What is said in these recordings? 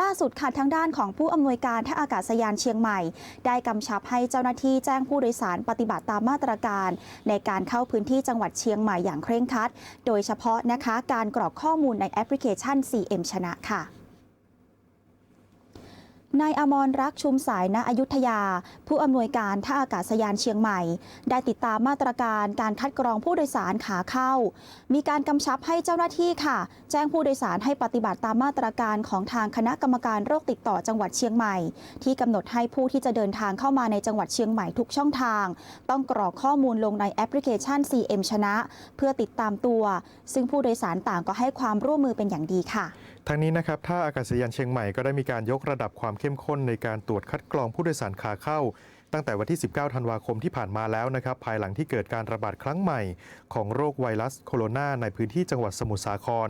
ล่าสุดค่ะทางด้านของผู้อำนวยการท่าอากาศยานเชียงใหม่ ได้กำชับให้เจ้าหน้าที่แจ้งผู้โดยสารปฏิบัติตามมาตรการ ในการเข้าพื้นที่จังหวัดเชียงใหม่อย่างเคร่งครัด โดยเฉพาะนะคะการกรอกข้อมูลในแอปพลิเคชัน CM ชนะค่ะ นายอมรรักชุมสายณอยุธยา ผู้อำนวยการท่าอากาศยานเชียงใหม่ ได้ติดตามมาตรการการคัดกรองผู้โดยสารขาเข้า มีการกำชับให้เจ้าหน้าที่ค่ะ แจ้งผู้โดยสารให้ปฏิบัติตามมาตรการของทางคณะกรรมการโรคติดต่อจังหวัดเชียงใหม่ ที่กำหนดให้ผู้ที่จะเดินทางเข้ามาในจังหวัดเชียงใหม่ทุกช่องทาง ต้องกรอกข้อมูลลงในแอปพลิเคชัน CM ชนะ เพื่อติดตามตัว ซึ่งผู้โดยสารต่างก็ให้ความร่วมมือเป็นอย่างดีค่ะ ทางนี้นะครับท่าอากาศยานเชียงใหม่ก็ได้มีการยกระดับความเข้มข้นในการตรวจคัดกรองผู้โดยสารขาเข้า ตั้งแต่วันที่ 19 ธันวาคมที่ผ่านมาแล้วนะครับ ภายหลังที่เกิดการระบาดครั้งใหม่ ของโรคไวรัสโคโรนาในพื้นที่จังหวัดสมุทรสาคร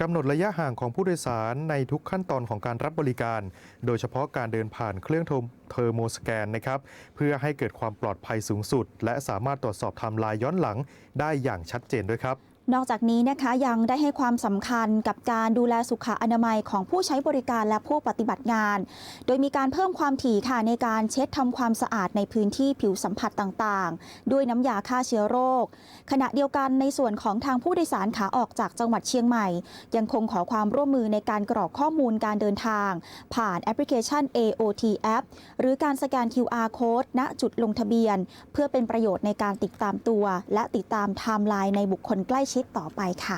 กำหนดระยะห่างของผู้โดยสารในทุกขั้นตอนของการรับบริการ โดยเฉพาะการเดินผ่านเครื่องเทอร์โมสแกนนะครับ เพื่อให้เกิดความปลอดภัยสูงสุด และสามารถตรวจสอบไทม์ไลน์ย้อนหลังได้อย่างชัดเจนด้วยครับ นอกจากนี้นะคะยังได้ให้ความสำคัญกับการดูแลสุขอนามัยของผู้ใช้บริการและผู้ปฏิบัติงาน โดยมีการเพิ่มความถี่ค่ะในการเช็ดทำความสะอาดในพื้นที่ผิวสัมผัสต่างๆ ด้วยน้ำยาฆ่าเชื้อโรค ขณะเดียวกันในส่วนของทางผู้โดยสารขาออกจากจังหวัดเชียงใหม่ ยังคงขอความร่วมมือในการกรอกข้อมูลการเดินทาง ผ่านแอปพลิเคชัน AOT App หรือการสแกน QR Code ณจุดลงทะเบียน เพื่อเป็นประโยชน์ในการติดตามตัว และติดตามไทม์ไลน์ในบุคคลใกล้ชิดต่อไปค่ะ